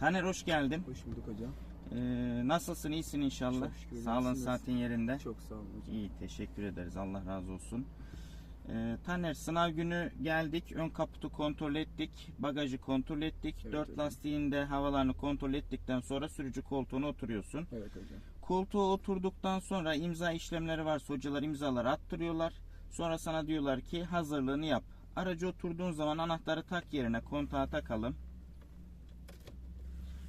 Taner hoş geldin. Hoş bulduk hocam. Ee, nasılsın? İyisin inşallah. Çok Sağlığın saatin yerinde. Çok sağ olun hocam. İyi teşekkür ederiz. Allah razı olsun. Ee, Taner sınav günü geldik. Ön kaputu kontrol ettik. Bagajı kontrol ettik. Evet, Dört hocam. lastiğinde havalarını kontrol ettikten sonra sürücü koltuğuna oturuyorsun. Evet hocam. Koltuğa oturduktan sonra imza işlemleri varsa hocalar imzaları attırıyorlar. Sonra sana diyorlar ki hazırlığını yap. Aracı oturduğun zaman anahtarı tak yerine kontağa takalım.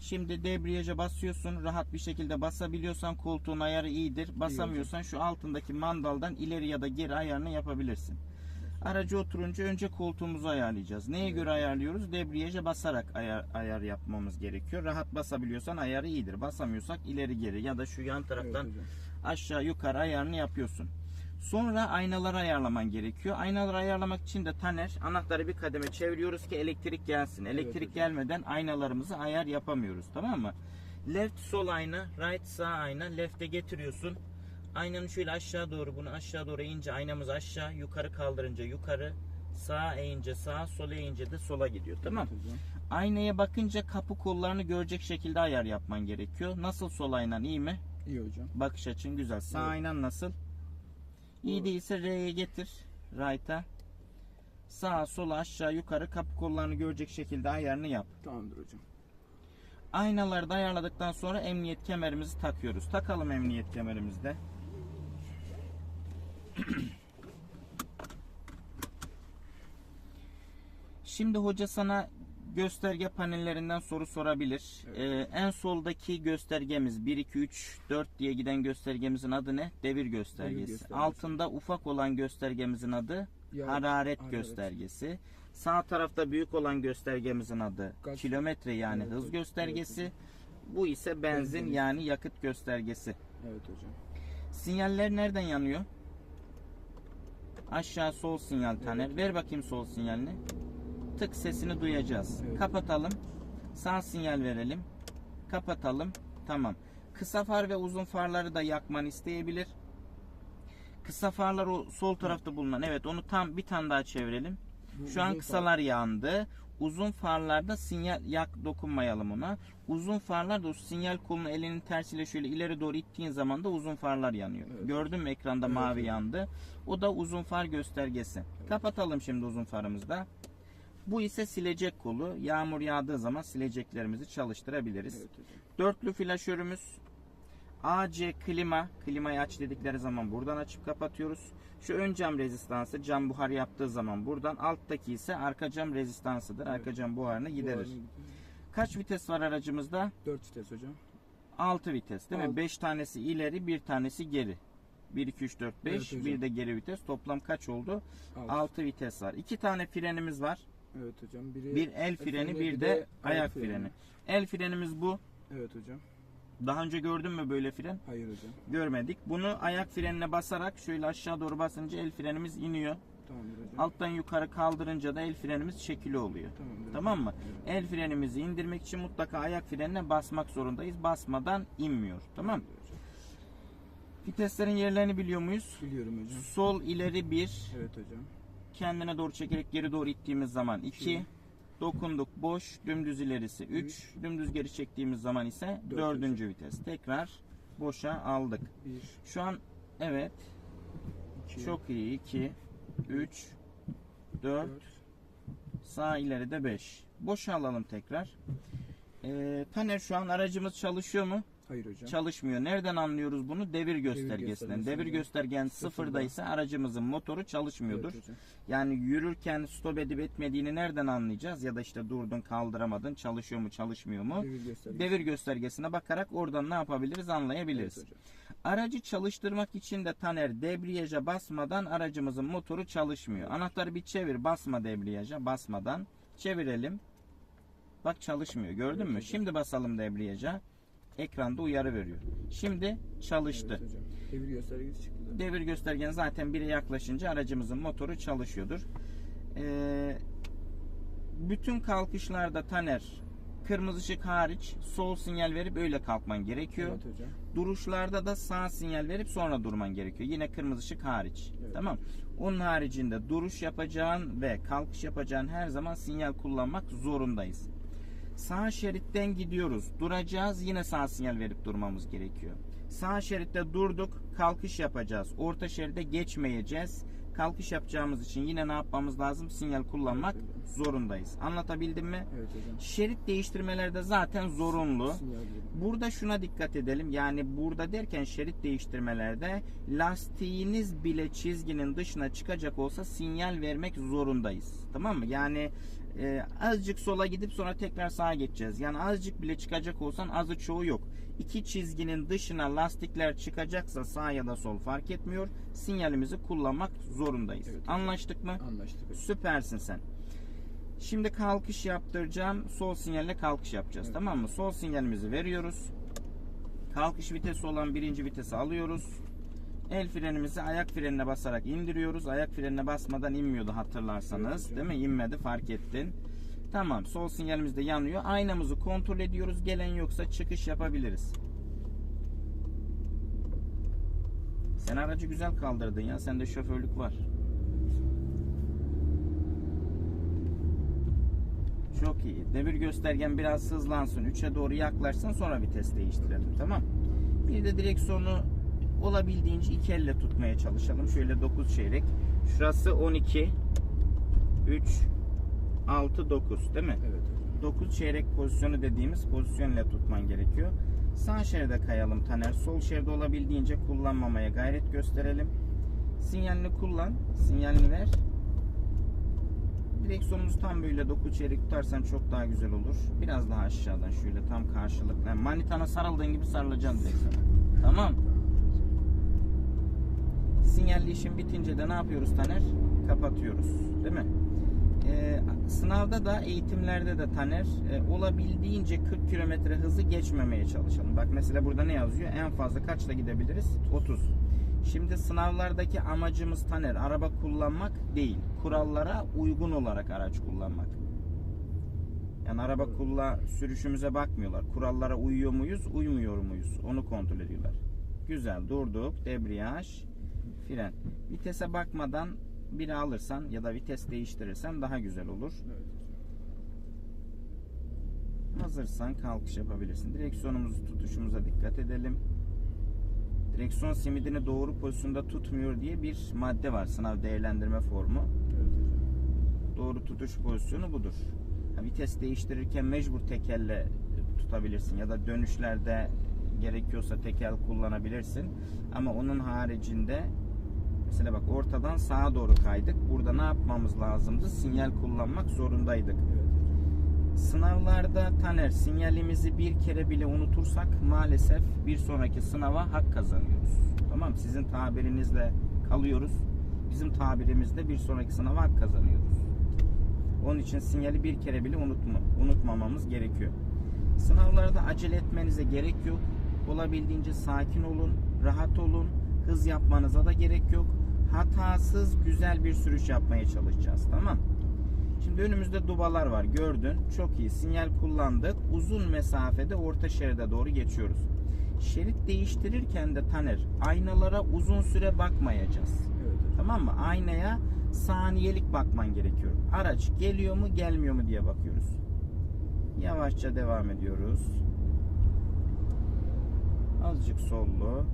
Şimdi debriyaja basıyorsun. Rahat bir şekilde basabiliyorsan koltuğun ayarı iyidir. Basamıyorsan şu altındaki mandaldan ileri ya da geri ayarını yapabilirsin. Aracı oturunca önce koltuğumuzu ayarlayacağız. Neye göre ayarlıyoruz? Debriyaja basarak ayar, ayar yapmamız gerekiyor. Rahat basabiliyorsan ayarı iyidir. Basamıyorsak ileri geri ya da şu yan taraftan aşağı yukarı ayarını yapıyorsun. Sonra aynaları ayarlaman gerekiyor. Aynaları ayarlamak için de Taner anahtarı bir kademe çeviriyoruz ki elektrik gelsin. Elektrik hocam. gelmeden aynalarımızı ayar yapamıyoruz. Tamam mı? Left sol ayna, right sağ ayna. Left'e getiriyorsun. Aynanın şöyle aşağı doğru bunu aşağı doğru eğince aynamız aşağı, yukarı kaldırınca yukarı, sağa eğince sağa, sola eğince de sola gidiyor. Tamam. Evet hocam. Aynaya bakınca kapı kollarını görecek şekilde ayar yapman gerekiyor. Nasıl sol aynan iyi mi? İyi hocam. Bakış açın güzel. Sağ Evet. aynan nasıl? İyi değilse R'ye getir. Right'a. Sağa sola aşağı yukarı kapı kollarını görecek şekilde ayarını yap. Tamamdır hocam. Aynaları da ayarladıktan sonra emniyet kemerimizi takıyoruz. Takalım emniyet kemerimizi de. Şimdi hoca sana gösterge panellerinden soru sorabilir. Evet. Ee, en soldaki göstergemiz 1 2 3 4 diye giden göstergemizin adı ne? Devir göstergesi. göstergesi. Altında ufak olan göstergemizin adı Ya- hararet hararet. göstergesi. Sağ tarafta büyük olan göstergemizin adı Gaz. kilometre yani Evet, hız evet, göstergesi. evet Bu ise benzin Benzin. yani yakıt göstergesi. Evet hocam. Sinyaller nereden yanıyor? Aşağı sol sinyal Taner. Evet. Ver bakayım sol sinyalini. Tık sesini duyacağız. Evet. Kapatalım. Sağ sinyal verelim. Kapatalım. Tamam. Kısa far ve uzun farları da yakman isteyebilir. Kısa farlar o sol tarafta bulunan. Evet onu tam bir tane daha çevirelim. Şu an kısalar yandı. Uzun farlarda sinyal yak dokunmayalım ona. Uzun farlar da o sinyal kolunu elinin tersiyle şöyle ileri doğru ittiğin zaman da uzun farlar yanıyor. Evet. Gördün mü ekranda Evet, mavi evet. yandı. O da uzun far göstergesi. Kapatalım şimdi uzun farımızı da. Bu ise silecek kolu. Yağmur yağdığı zaman sileceklerimizi çalıştırabiliriz. Evet hocam. Dörtlü flaşörümüz. AC klima. Klimayı aç dedikleri zaman buradan açıp kapatıyoruz. Şu ön cam rezistansı cam buhar yaptığı zaman buradan. Alttaki ise arka cam rezistansıdır. Arka cam buharını giderir. Buharını. Kaç vites var aracımızda? 4 vites hocam. 6 vites değil mi? Alt- 5 tanesi ileri, bir tanesi geri. 1 2 3 4 5 Evet hocam. bir de geri vites. Toplam kaç oldu? Alt. 6 vites var. 2 tane frenimiz var. Evet hocam. Biri Bir el freni, bir de ayak freni. El frenimiz bu. Evet hocam. Daha önce gördün mü böyle fren? Hayır hocam. görmedik. Bunu ayak frenine basarak şöyle aşağı doğru basınca el frenimiz iniyor. Tamamdır hocam. Alttan yukarı kaldırınca da el frenimiz çekili oluyor. Tamamdır. Tamam mı? Evet. El frenimizi indirmek için mutlaka ayak frenine basmak zorundayız. Basmadan inmiyor. Tamam. Hocam. Viteslerin yerlerini biliyor muyuz? Biliyorum hocam. Sol ileri 1, Evet hocam. Kendine doğru çekerek geri doğru ittiğimiz zaman 2, İki. dokunduk boş, dümdüz ilerisi 3, Üç. dümdüz geri çektiğimiz zaman ise Dört dördüncü vites. Tekrar boşa aldık. 1, Şu an evet 2, Çok iyi. 2, 3, 4, 4, sağ ileride 5. Boşa alalım tekrar. Ee, Taner şu an aracımız çalışıyor mu? Hayır hocam. Çalışmıyor. Nereden anlıyoruz bunu? Devir göstergesinden. Devir göstergen Sıfırda. ise aracımızın motoru çalışmıyordur. Evet. Yani yürürken stop edip etmediğini nereden anlayacağız? Ya da işte durdun kaldıramadın çalışıyor mu çalışmıyor mu? Devir göstergesi. Devir göstergesine bakarak oradan ne yapabiliriz anlayabiliriz. Evet. Aracı çalıştırmak için de Taner debriyaja basmadan aracımızın motoru çalışmıyor. Anahtarı bir çevir basma debriyaja basmadan. Çevirelim. Bak çalışmıyor gördün Evet mü? hocam. Şimdi basalım debriyaja. Ekranda uyarı veriyor. Şimdi çalıştı. Evet hocam. Devir göstergesi çıktı. Devir göstergen zaten 1'e yaklaşınca aracımızın motoru çalışıyordur. Ee, bütün kalkışlarda Taner kırmızı ışık hariç sol sinyal verip öyle kalkman gerekiyor. Evet hocam. Duruşlarda da sağ sinyal verip sonra durman gerekiyor. Yine kırmızı ışık hariç. Evet. Tamam. Onun haricinde duruş yapacağın ve kalkış yapacağın her zaman sinyal kullanmak zorundayız. Sağ şeritten gidiyoruz. Duracağız. Yine sağ sinyal verip durmamız gerekiyor. Sağ şeritte durduk. Kalkış yapacağız. Orta şeride geçmeyeceğiz. Kalkış yapacağımız için yine ne yapmamız lazım? Sinyal kullanmak Evet zorundayız. Anlatabildim mi? Evet hocam. Şerit değiştirmelerde zaten zorunlu. Burada şuna dikkat edelim. Yani burada derken şerit değiştirmelerde lastiğiniz bile çizginin dışına çıkacak olsa sinyal vermek zorundayız. Tamam mı? Yani e, azıcık sola gidip sonra tekrar sağa geçeceğiz. Yani azıcık bile çıkacak olsan azı çoğu yok. İki çizginin dışına lastikler çıkacaksa sağ ya da sol fark etmiyor. Sinyalimizi kullanmak zorundayız. Evet. Anlaştık mı? Anlaştık. Süpersin sen. Şimdi kalkış yaptıracağım. Sol sinyalle kalkış yapacağız. Evet. Tamam mı? Sol sinyalimizi veriyoruz. Kalkış vitesi olan birinci vitesi alıyoruz. El frenimizi ayak frenine basarak indiriyoruz. Ayak frenine basmadan inmiyordu hatırlarsanız. Değil mi? İnmedi fark ettin. Tamam. Sol sinyalimiz de yanıyor. Aynamızı kontrol ediyoruz. Gelen yoksa çıkış yapabiliriz. Sen aracı güzel kaldırdın ya. Sende şoförlük var. Çok iyi. Devir göstergen biraz hızlansın. 3'e doğru yaklaşsın sonra vites değiştirelim. Tamam. Bir de direksiyonu olabildiğince iki elle tutmaya çalışalım. Şöyle 9 çeyrek. Şurası 12 3 6 9 değil mi? Evet hocam. 9 çeyrek pozisyonu dediğimiz pozisyon ile tutman gerekiyor. Sağ şeride kayalım Taner. Sol şeride olabildiğince kullanmamaya gayret gösterelim. Sinyalini kullan. Sinyalini ver. Direksiyonumuzu tam böyle 9 çeyrek tutarsan çok daha güzel olur. Biraz daha aşağıdan şöyle tam karşılıklı. Yani manitana sarıldığın gibi sarılacaksın direksiyona. Tamam. Sinyalli işin bitince de ne yapıyoruz Taner? Kapatıyoruz. Değil mi? Ee, sınavda da eğitimlerde de Taner e, olabildiğince 40 kilometre hızı geçmemeye çalışalım. Bak mesela burada ne yazıyor? En fazla kaçla gidebiliriz? 30. Şimdi sınavlardaki amacımız Taner araba kullanmak değil. Kurallara uygun olarak araç kullanmak. Yani araba kulla sürüşümüze bakmıyorlar. Kurallara uyuyor muyuz, uymuyor muyuz? Onu kontrol ediyorlar. Güzel durduk. Debriyaj, fren. Vitese bakmadan biri alırsan ya da vites değiştirirsen daha güzel olur. Evet. Hazırsan kalkış yapabilirsin. Direksiyonumuzu tutuşumuza dikkat edelim. Direksiyon simidini doğru pozisyonda tutmuyor diye bir madde var. Sınav değerlendirme formu. Doğru tutuş pozisyonu budur. Ha, vites değiştirirken mecbur tekelle tutabilirsin ya da dönüşlerde gerekiyorsa tekel kullanabilirsin. Ama onun haricinde mesela bak ortadan sağa doğru kaydık. Burada ne yapmamız lazımdı? Sinyal kullanmak zorundaydık. Evet. Sınavlarda Taner sinyalimizi bir kere bile unutursak maalesef bir sonraki sınava hak kazanıyoruz. Tamam sizin tabirinizle kalıyoruz. Bizim tabirimizde bir sonraki sınava hak kazanıyoruz. Onun için sinyali bir kere bile unutma, unutmamamız gerekiyor. Sınavlarda acele etmenize gerek yok. Olabildiğince sakin olun, rahat olun. Hız yapmanıza da gerek yok. Hatasız güzel bir sürüş yapmaya çalışacağız. Tamam? Şimdi önümüzde dubalar var gördün. Çok iyi sinyal kullandık. Uzun mesafede orta şeride doğru geçiyoruz. Şerit değiştirirken de Taner aynalara uzun süre bakmayacağız. Evet. Tamam mı? Aynaya saniyelik bakman gerekiyor. Araç geliyor mu gelmiyor mu diye bakıyoruz. Yavaşça devam ediyoruz. Azıcık sollu.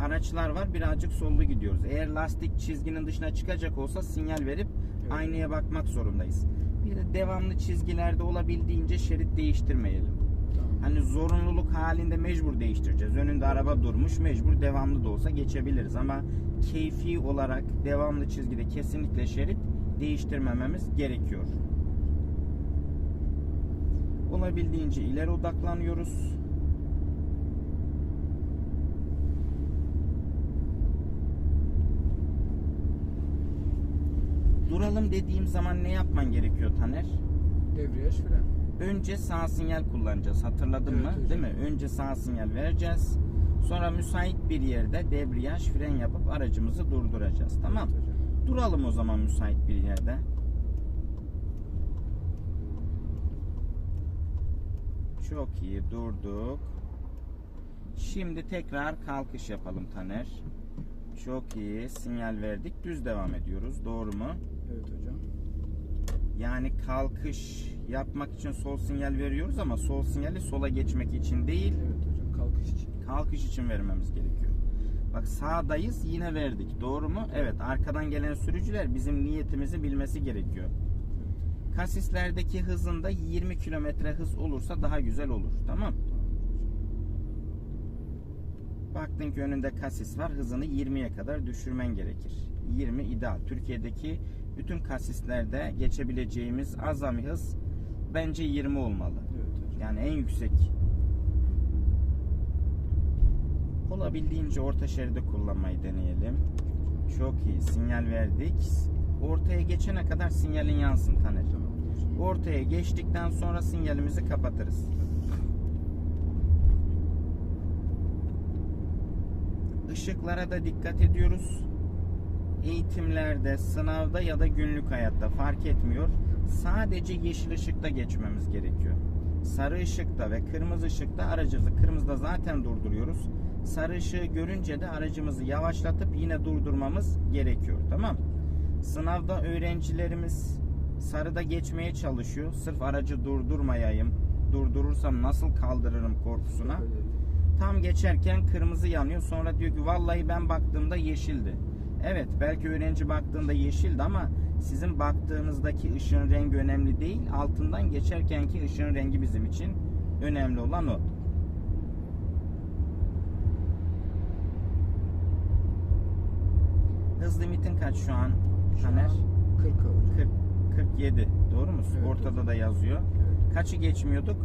Araçlar var birazcık sollu gidiyoruz. Eğer lastik çizginin dışına çıkacak olsa sinyal verip Evet. aynaya bakmak zorundayız. Bir de devamlı çizgilerde olabildiğince şerit değiştirmeyelim. Tamam. Hani zorunluluk halinde mecbur değiştireceğiz. Önünde araba durmuş mecbur devamlı da olsa geçebiliriz ama keyfi olarak devamlı çizgide kesinlikle şerit değiştirmememiz gerekiyor. Olabildiğince ileri odaklanıyoruz. Duralım dediğim zaman ne yapman gerekiyor Taner? Devriyaj fren. Önce sağ sinyal kullanacağız. Hatırladın Evet mı? hocam. Değil mi? Önce sağ sinyal vereceğiz. Sonra müsait bir yerde debriyaj, fren yapıp aracımızı durduracağız. Tamam? Evet hocam. Duralım o zaman müsait bir yerde. Çok iyi durduk. Şimdi tekrar kalkış yapalım Taner. Çok iyi. Sinyal verdik. Düz devam ediyoruz. Doğru mu? Evet hocam. Yani kalkış yapmak için sol sinyal veriyoruz ama sol sinyali sola geçmek için değil, Evet hocam kalkış için. kalkış için vermemiz gerekiyor. Bak sağdayız yine verdik. Doğru mu? Evet. Arkadan gelen sürücüler bizim niyetimizi bilmesi gerekiyor. Kasislerdeki hızında 20 kilometre hız olursa daha güzel olur. Tamam. Baktın ki önünde kasis var. Hızını 20'ye kadar düşürmen gerekir. 20 ideal. Türkiye'deki bütün kasislerde geçebileceğimiz azami hız bence 20 olmalı. Evet hocam. Yani en yüksek. Olabildiğince orta şeridi kullanmayı deneyelim. Çok iyi. Sinyal verdik. Ortaya geçene kadar sinyalin yansın Taner. Ortaya geçtikten sonra sinyalimizi kapatırız. Işıklara da dikkat ediyoruz. Eğitimlerde, sınavda ya da günlük hayatta fark etmiyor. Sadece yeşil ışıkta geçmemiz gerekiyor. Sarı ışıkta ve kırmızı ışıkta aracımızı kırmızıda zaten durduruyoruz. Sarı ışığı görünce de aracımızı yavaşlatıp yine durdurmamız gerekiyor. Tamam? Sınavda öğrencilerimiz sarıda geçmeye çalışıyor. Sırf aracı durdurmayayım. Durdurursam nasıl kaldırırım korkusuna. Tam geçerken kırmızı yanıyor. Sonra diyor ki vallahi ben baktığımda yeşildi. Evet belki öğrenci baktığında yeşildi ama sizin baktığınızdaki ışığın rengi önemli değil. Altından geçerkenki ışığın rengi bizim için önemli olan o. Hız limitin kaç şu an? Şu Taner? an 40 hocam. 40, 47. Doğru mu? Evet, Ortada hocam. da yazıyor. Evet. Kaçı geçmiyorduk?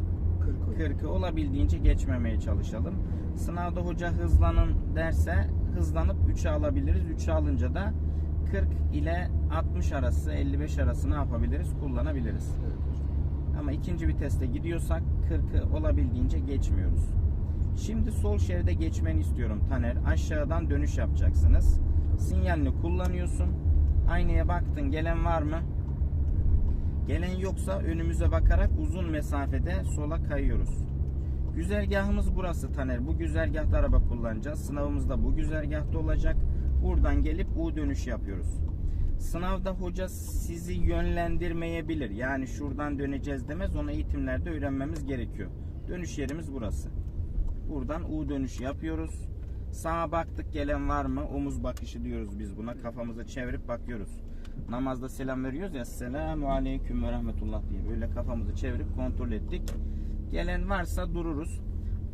40 hocam. 40'ı olabildiğince geçmemeye çalışalım. Sınavda hoca hızlanın derse hızlanıp 3'e alabiliriz. 3'e alınca da 40 ile 60 arası 55 arası ne yapabiliriz? Kullanabiliriz. Ama ikinci viteste gidiyorsak 40'ı olabildiğince geçmiyoruz. Şimdi sol şeride geçmeni istiyorum Taner. Aşağıdan dönüş yapacaksınız. Sinyalini kullanıyorsun. Aynaya baktın gelen var mı? Gelen yoksa önümüze bakarak uzun mesafede sola kayıyoruz. Güzergahımız burası Taner. Bu güzergahta araba kullanacağız. Sınavımız da bu güzergahta olacak. Buradan gelip U dönüş yapıyoruz. Sınavda hoca sizi yönlendirmeyebilir. Yani şuradan döneceğiz demez. Onu eğitimlerde öğrenmemiz gerekiyor. Dönüş yerimiz burası. Buradan U dönüşü yapıyoruz. Sağa baktık gelen var mı? Omuz bakışı diyoruz biz buna. Kafamızı çevirip bakıyoruz. Namazda selam veriyoruz ya. Selamu aleyküm ve rahmetullah diye. Böyle kafamızı çevirip kontrol ettik. Gelen varsa dururuz.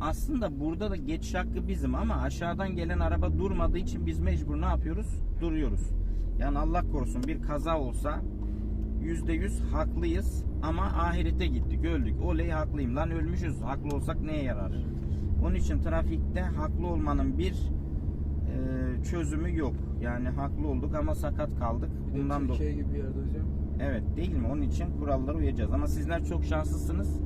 Aslında burada da geçiş hakkı bizim ama aşağıdan gelen araba durmadığı için biz mecbur ne yapıyoruz? Duruyoruz. Yani Allah korusun bir kaza olsa yüzde yüz haklıyız ama ahirete gittik öldük. Oley haklıyım lan ölmüşüz. Haklı olsak neye yarar? Onun için trafikte haklı olmanın bir e, çözümü yok. Yani haklı olduk ama sakat kaldık. Bir de Bundan dolayı. Türkiye gibi bir yerde hocam. Evet değil mi? Onun için kurallara uyacağız. Ama sizler çok şanslısınız.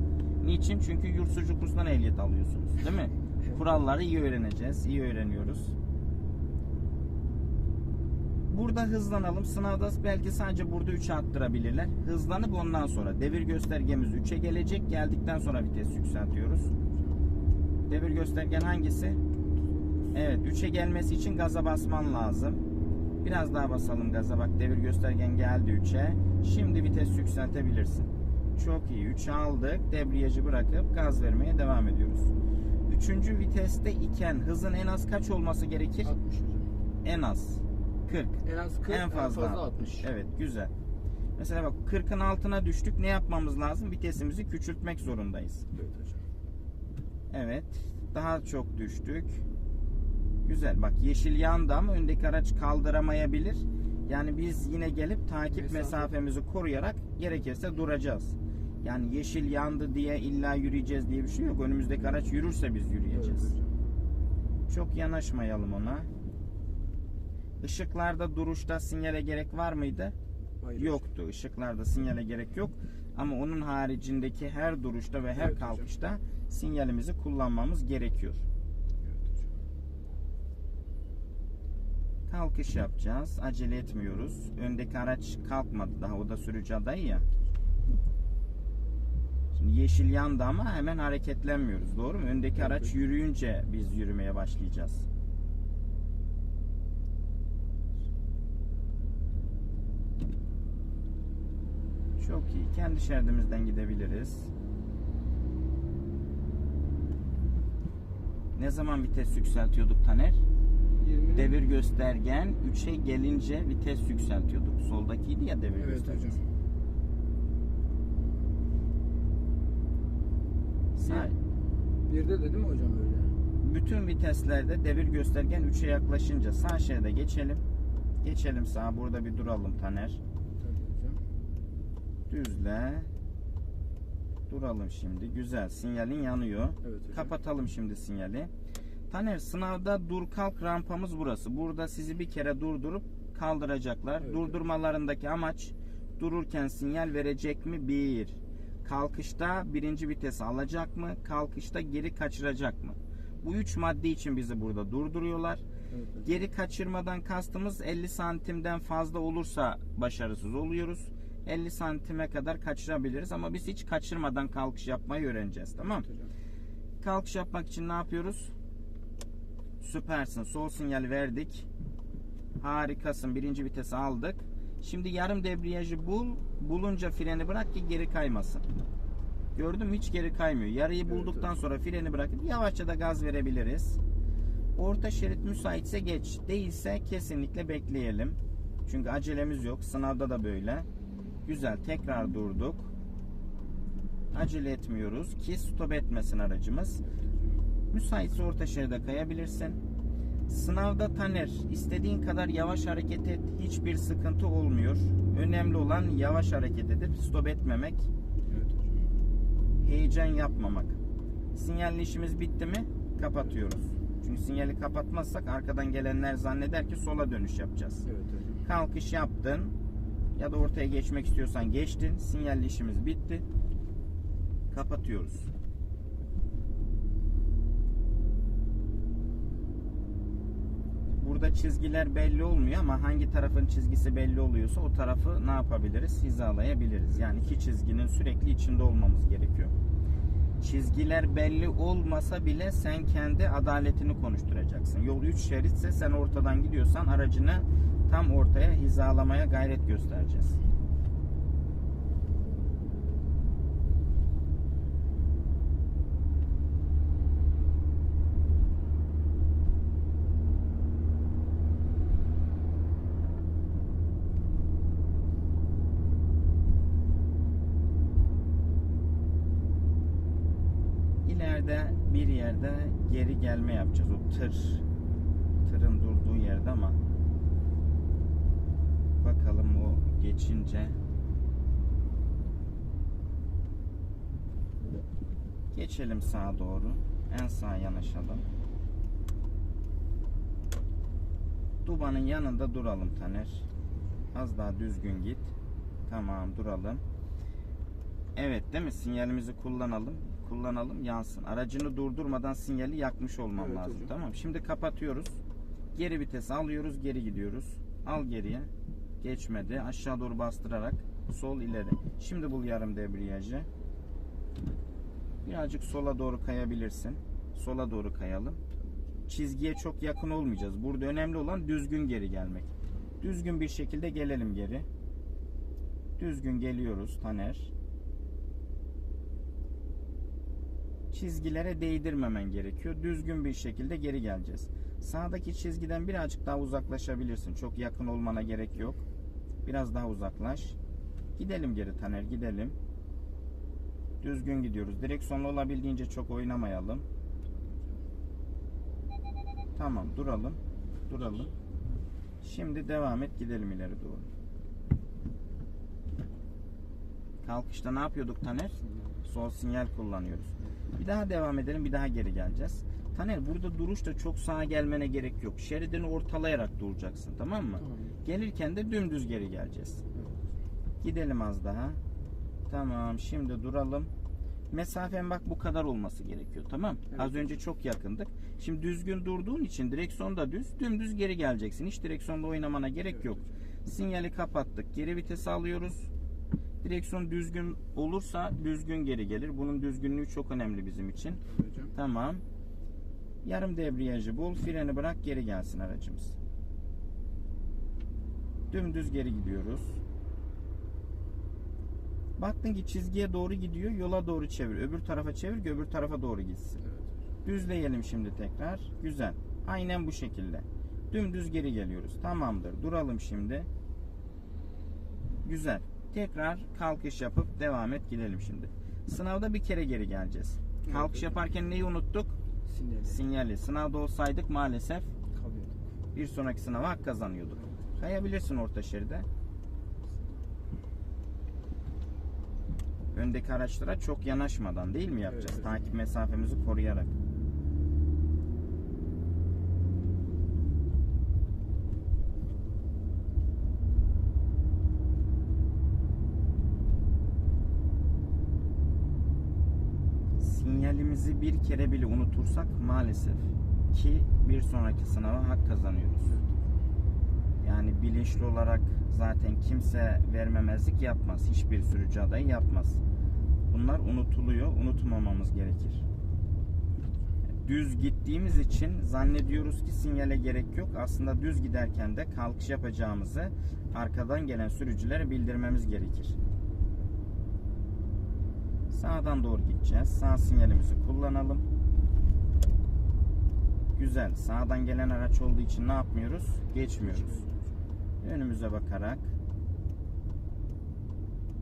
Niçin? Çünkü yurtsucu kursundan ehliyet alıyorsunuz. Değil mi? Kuralları iyi öğreneceğiz. iyi öğreniyoruz. Burada hızlanalım. Sınavda belki sadece burada 3'e attırabilirler. Hızlanıp ondan sonra devir göstergemiz 3'e gelecek. Geldikten sonra vites yükseltiyoruz. Devir göstergen hangisi? Evet 3'e gelmesi için gaza basman lazım. Biraz daha basalım gaza bak devir göstergen geldi 3'e. Şimdi vites yükseltebilirsin. Çok iyi 3'e aldık. Debriyajı bırakıp gaz vermeye devam ediyoruz. Üçüncü viteste iken hızın en az kaç olması gerekir? 60 hocam. En az 40. En az 40, En fazla, 60. Evet güzel. Mesela bak 40'ın altına düştük. Ne yapmamız lazım? Vitesimizi küçültmek zorundayız. Evet hocam. Evet. Daha çok düştük. Güzel. Bak yeşil yandı ama öndeki araç kaldıramayabilir. Yani biz yine gelip takip Mesafe. mesafemizi koruyarak gerekirse duracağız. Yani yeşil yandı diye illa yürüyeceğiz diye bir şey yok. Önümüzdeki araç yürürse biz Evet yürüyeceğiz. hocam. Çok yanaşmayalım ona. Işıklarda duruşta sinyale gerek var mıydı? Hayır Yoktu. Işıklarda sinyale gerek yok. Ama onun haricindeki her duruşta ve her Evet kalkışta sinyalimizi kullanmamız gerekiyor. Evet hocam. Kalkış yapacağız. Acele etmiyoruz. Öndeki araç kalkmadı daha. O da sürücü adayı ya. Şimdi yeşil yandı ama hemen hareketlenmiyoruz. Doğru mu? Öndeki araç yürüyünce biz yürümeye başlayacağız. Çok iyi. Kendi şeridimizden gidebiliriz. Ne zaman vites yükseltiyorduk Taner? 20. Devir göstergen 3'e gelince vites yükseltiyorduk. Soldakiydi ya devir Evet göstergen. hocam. Sağ- Bir de değil mi hocam öyle? Bütün viteslerde devir göstergen 3'e yaklaşınca sağ şeride geçelim. Geçelim sağa. Burada bir duralım Taner. Düzle. Duralım şimdi. Güzel. Sinyalin yanıyor. Evet hocam. Kapatalım şimdi sinyali. Taner sınavda dur kalk rampamız burası. Burada sizi bir kere durdurup kaldıracaklar. Evet. Durdurmalarındaki amaç dururken sinyal verecek mi? Bir. Kalkışta birinci vitesi alacak mı? Kalkışta geri kaçıracak mı? Bu üç madde için bizi burada durduruyorlar. Evet. Geri kaçırmadan kastımız 50 santimden fazla olursa başarısız oluyoruz. 50 santime kadar kaçırabiliriz ama biz hiç kaçırmadan kalkış yapmayı öğreneceğiz. Tamam mı? Evet hocam. Kalkış yapmak için ne yapıyoruz? Süpersin. Sol sinyal verdik. Harikasın. Birinci vitesi aldık. Şimdi yarım debriyajı bul. Bulunca freni bırak ki geri kaymasın. Gördün mü? Hiç geri kaymıyor. Yarıyı bulduktan evet. sonra freni bırakıp yavaşça da gaz verebiliriz. Orta şerit müsaitse geç. Değilse kesinlikle bekleyelim. Çünkü acelemiz yok. Sınavda da böyle. Güzel. Tekrar durduk. Acele etmiyoruz ki stop etmesin aracımız. Müsaitse orta şeride kayabilirsin. Sınavda Taner istediğin kadar yavaş hareket et hiçbir sıkıntı olmuyor. Önemli olan yavaş hareket edip stop etmemek, Evet heyecan yapmamak. Sinyalli işimiz bitti mi kapatıyoruz. Çünkü sinyali kapatmazsak arkadan gelenler zanneder ki sola dönüş yapacağız. Evet hocam. Kalkış yaptın ya da ortaya geçmek istiyorsan geçtin. Sinyalli işimiz bitti. Kapatıyoruz. Burada çizgiler belli olmuyor ama hangi tarafın çizgisi belli oluyorsa o tarafı ne yapabiliriz? Hizalayabiliriz. Yani iki çizginin sürekli içinde olmamız gerekiyor. Çizgiler belli olmasa bile sen kendi adaletini konuşturacaksın. Yol 3 şeritse sen ortadan gidiyorsan aracını tam ortaya hizalamaya gayret göstereceğiz. İleride bir yerde geri gelme yapacağız. O tır tırın durduğu yerde ama bakalım o geçince geçelim sağa doğru. En sağa yanaşalım. Dubanın yanında duralım Taner. Az daha düzgün git. Tamam duralım. Evet değil mi? Sinyalimizi kullanalım. Kullanalım yansın. Aracını durdurmadan sinyali yakmış olmam Evet lazım. hocam. Tamam. Şimdi kapatıyoruz. Geri vites alıyoruz, geri gidiyoruz. Al geriye. Geçmedi. Aşağı doğru bastırarak sol ileri. Şimdi bul yarım debriyajı. Birazcık sola doğru kayabilirsin. Sola doğru kayalım. Çizgiye çok yakın olmayacağız. Burada önemli olan düzgün geri gelmek. Düzgün bir şekilde gelelim geri. Düzgün geliyoruz Taner. Çizgilere değdirmemen gerekiyor. Düzgün bir şekilde geri geleceğiz. Sağdaki çizgiden birazcık daha uzaklaşabilirsin. Çok yakın olmana gerek yok. Biraz daha uzaklaş. Gidelim geri Taner gidelim. Düzgün gidiyoruz. Direksiyonla olabildiğince çok oynamayalım. Tamam duralım. Duralım. Şimdi devam et gidelim ileri doğru. Kalkışta ne yapıyorduk Taner? Sol sinyal kullanıyoruz. Bir daha devam edelim, bir daha geri geleceğiz. Taner burada duruşta çok sağa gelmene gerek yok. Şeridini ortalayarak duracaksın, tamam mı? Tamam. Gelirken de dümdüz geri geleceğiz. Evet. Gidelim az daha. Tamam, şimdi duralım. Mesafen bak bu kadar olması gerekiyor, tamam? Evet. Az önce çok yakındık. Şimdi düzgün durduğun için direksiyon da düz, dümdüz geri geleceksin. Hiç direksiyonda oynamana gerek Evet yok. Sinyali kapattık. Geri vites alıyoruz. Direksiyon düzgün olursa düzgün geri gelir. Bunun düzgünlüğü çok önemli bizim için. Hocam. Tamam. Yarım debriyajı bul. Freni bırak geri gelsin aracımız. Dümdüz geri gidiyoruz. Baktın ki çizgiye doğru gidiyor. Yola doğru çevir. Öbür tarafa çevir öbür tarafa doğru gitsin. Evet. Düzleyelim şimdi tekrar. Güzel. Aynen bu şekilde. Dümdüz geri geliyoruz. Tamamdır. Duralım şimdi. Güzel. Tekrar kalkış yapıp devam et gidelim şimdi. Sınavda bir kere geri geleceğiz. Evet, Kalkış yaparken neyi unuttuk? Sinyali. Sinyali. Sınavda olsaydık maalesef Kalıyorduk. bir sonraki sınava hak kazanıyorduk. Kayabilirsin orta şeride. Öndeki araçlara çok yanaşmadan değil mi yapacağız? Evet. Takip mesafemizi koruyarak. Sinyalimizi bir kere bile unutursak maalesef ki bir sonraki sınava hak kazanıyoruz. Yani bilinçli olarak zaten kimse vermemezlik yapmaz. Hiçbir sürücü adayı yapmaz. Bunlar unutuluyor. Unutmamamız gerekir. Düz gittiğimiz için zannediyoruz ki sinyale gerek yok. Aslında düz giderken de kalkış yapacağımızı arkadan gelen sürücülere bildirmemiz gerekir. Sağdan doğru gideceğiz. Sağ sinyalimizi kullanalım. Güzel. Sağdan gelen araç olduğu için ne yapmıyoruz? Geçmiyoruz. Önümüze bakarak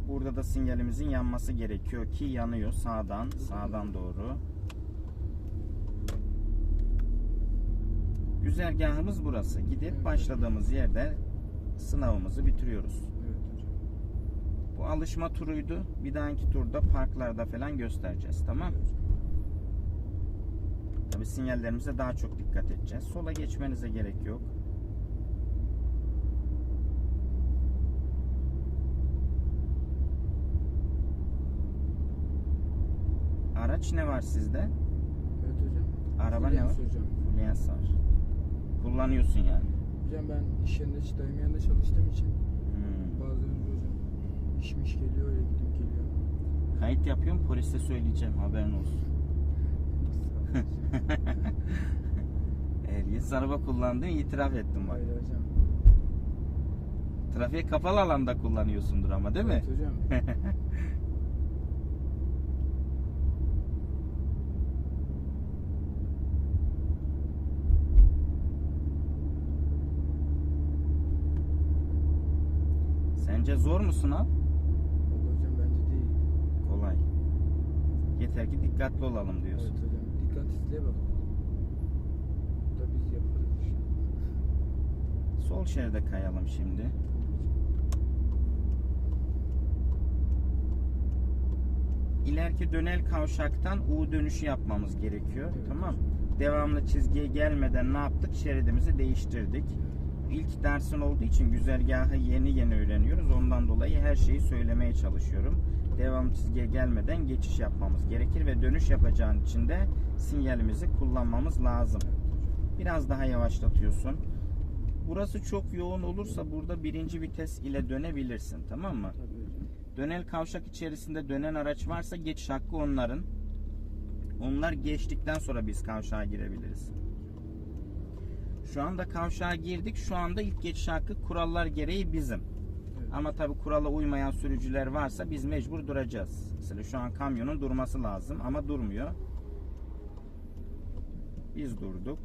burada da sinyalimizin yanması gerekiyor ki yanıyor sağdan sağdan doğru. Güzergahımız burası. Gidip başladığımız yerde sınavımızı bitiriyoruz. Bu alışma turuydu. Bir dahaki turda parklarda falan göstereceğiz. Tamam? Tabi sinyallerimize daha çok dikkat edeceğiz. Sola geçmenize gerek yok. Araç ne var sizde? Evet hocam. Araba ne Fulyans var? hocam. Fulyans var. Kullanıyorsun yani. Hocam ben iş yerinde, dayım yanında çalıştığım için işmiş geliyor öyle gidip geliyor. Kayıt yapıyorum polise söyleyeceğim haberin olsun. Ehliyet araba kullandığını itiraf ettim bak. Öyle hocam. Trafiğe kapalı alanda kullanıyorsundur ama değil mi? Evet hocam. Sence zor mu sınav? Vallahi hocam bence değil. Kolay. Yeter ki dikkatli olalım Evet diyorsun. hocam. Dikkatsizliğe bak. Bu da biz yaparız inşallah. Sol şeride kayalım şimdi. İleriki dönel kavşaktan U dönüşü yapmamız gerekiyor. Evet. Tamam. Devamlı çizgiye gelmeden ne yaptık? Şeridimizi değiştirdik. İlk dersin olduğu için güzergahı yeni yeni öğreniyoruz. Ondan dolayı her şeyi söylemeye çalışıyorum. Devamlı çizgiye gelmeden geçiş yapmamız gerekir ve dönüş yapacağın için de sinyalimizi kullanmamız lazım. Biraz daha yavaşlatıyorsun. Burası çok yoğun olursa burada birinci vites ile dönebilirsin. Tamam mı? Dönel kavşak içerisinde dönen araç varsa geçiş hakkı onların. Onlar geçtikten sonra biz kavşağa girebiliriz. Şu anda kavşağa girdik. Şu anda ilk geçiş hakkı kurallar gereği bizim. Ama tabi kurala uymayan sürücüler varsa biz mecbur duracağız. Mesela şu an kamyonun durması lazım ama durmuyor. Biz durduk.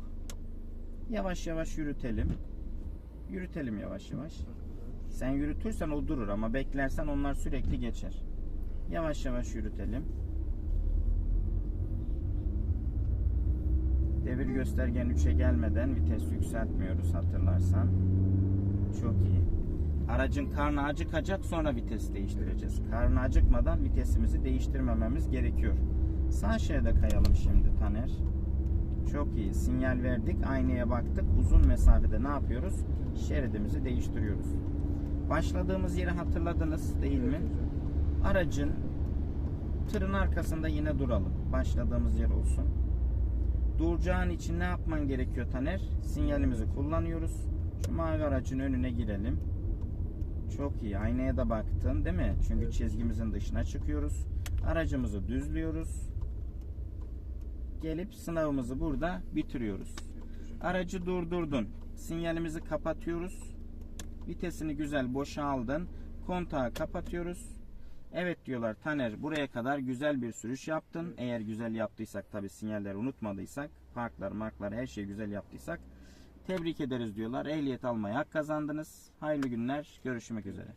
Yavaş yavaş yürütelim. Yürütelim yavaş yavaş. Sen yürütürsen o durur ama beklersen onlar sürekli geçer. Yavaş yavaş yürütelim. Devir göstergen 3'e gelmeden vites yükseltmiyoruz hatırlarsan. Çok iyi. Aracın karnı acıkacak sonra vites değiştireceğiz. Karnı acıkmadan vitesimizi değiştirmememiz gerekiyor. Sağ şeride kayalım şimdi Taner. Çok iyi. Sinyal verdik. Aynaya baktık. Uzun mesafede ne yapıyoruz? Şeridimizi değiştiriyoruz. Başladığımız yeri hatırladınız değil mi? Aracın tırın arkasında yine duralım. Başladığımız yer olsun. Duracağın için ne yapman gerekiyor Taner? Sinyalimizi kullanıyoruz. Şu mavi aracın önüne girelim. Çok iyi. Aynaya da baktın değil mi? Çünkü Evet. çizgimizin dışına çıkıyoruz. Aracımızı düzlüyoruz. Gelip sınavımızı burada bitiriyoruz. Aracı durdurdun. Sinyalimizi kapatıyoruz. Vitesini güzel boşa aldın. Kontağı kapatıyoruz. Evet diyorlar Taner buraya kadar güzel bir sürüş yaptın. Eğer güzel yaptıysak tabi sinyalleri unutmadıysak parklar marklar her şeyi güzel yaptıysak tebrik ederiz diyorlar. Ehliyet almaya hak kazandınız. Hayırlı günler. Görüşmek üzere.